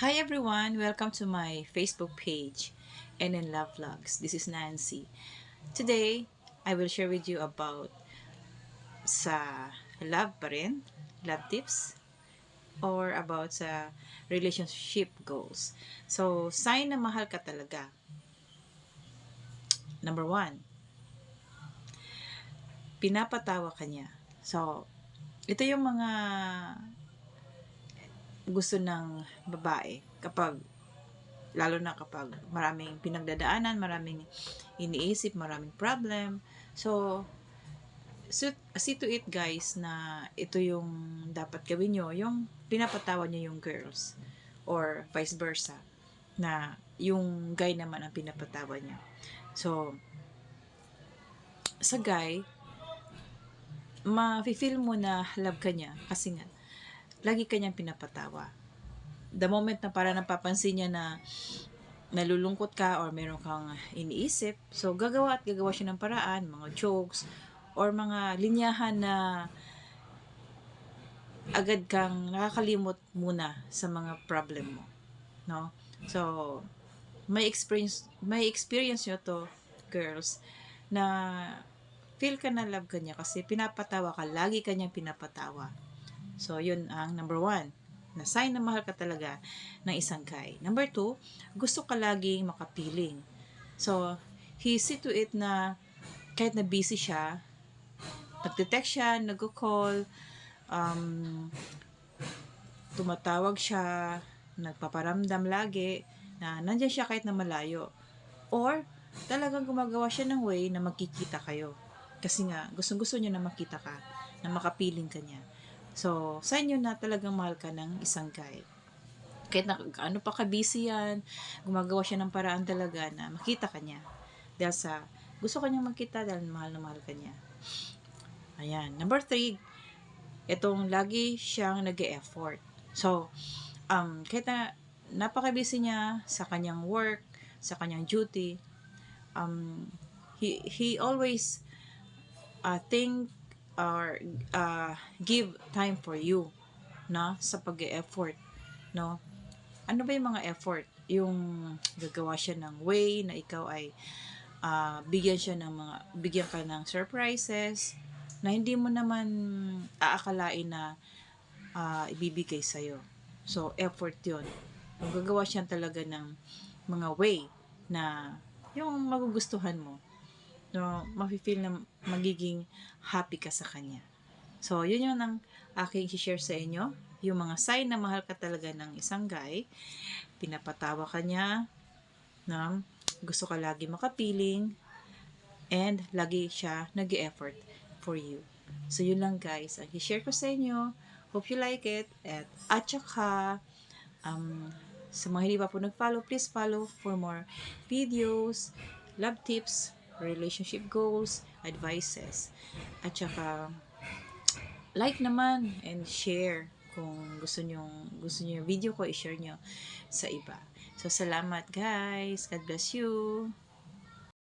Hi everyone, welcome to my Facebook page NN Love Vlogs. This is Nancy. Today, I will share with you about sa love pa rin, love tips, or about sa relationship goals. So, sign na mahal ka talaga. Number one, pinapatawa ka niya. So, ito yung mga gusto ng babae kapag lalo na kapag maraming pinagdadaanan, maraming iniisip, maraming problem. So, so see to it guys na ito yung dapat gawin nyo, yung pinapatawa nyo yung girls or vice versa na yung guy naman ang pinapatawa niya. So, sa guy, ma-feel mo na love ka niya kasi nga, lagi kanyang pinapatawa. The moment na para napapansin niya na nalulungkot ka or meron kang iniisip, so gagawa at gagawa siya ng paraan, mga jokes, or mga linyahan na agad kang nakakalimot muna sa mga problem mo. No? So, may experience, may experience nyo to, girls, na feel ka na love ka niya kasi pinapatawa ka, lagi ka niyang pinapatawa. So, yun ang number one, na sign na mahal ka talaga ng isang guy. Number two, gusto ka laging makapiling. So, he see to it na kahit na busy siya, nagte-text siya, nag-call, um, tumatawag siya, nagpaparamdam lagi, na nandyan siya kahit na malayo. Or, talagang gumagawa siya ng way na magkikita kayo. Kasi nga, gustong-gusto niya na makita ka, na makapiling ka niya. So, sa inyo na talagang mahal ka ng isang guy. Kahit na ano pa ka busy yan, gumagawa siya ng paraan talaga na makita ka niya. Dahil sa, gusto ka niya makita dahil mahal na mahal ka niya. Ayan. Number three, itong lagi siyang nag effort So, um, kahit na napaka-busy niya sa kanyang work, sa kanyang duty, um, he, he always uh, think or uh, give time for you no sa pag-effort no? Ano ba yung mga effort? Yung gagawa siya ng way na ikaw ay uh, bigyan siya ng mga bigyan ka ng surprises na hindi mo naman aakalain na uh, ibibigay sa iyo so effort kung gagawa siya talaga ng mga way na yung magugustuhan mo no, mafe-feel na magiging happy ka sa kanya. So, yun yung ang aking share sa inyo. Yung mga sign na mahal ka talaga ng isang guy, pinapatawa ka niya, no? gusto ka lagi makapiling, and lagi siya nag effort for you. So, yun lang guys. Ang share ko sa inyo. Hope you like it. At, at saka, um, sa mga hindi pa po nag-follow, please follow for more videos, love tips, relationship goals, advices. At saka, like naman and share kung gusto nyo, gusto nyo yung video ko, i-share nyo sa iba. So, salamat guys. God bless you.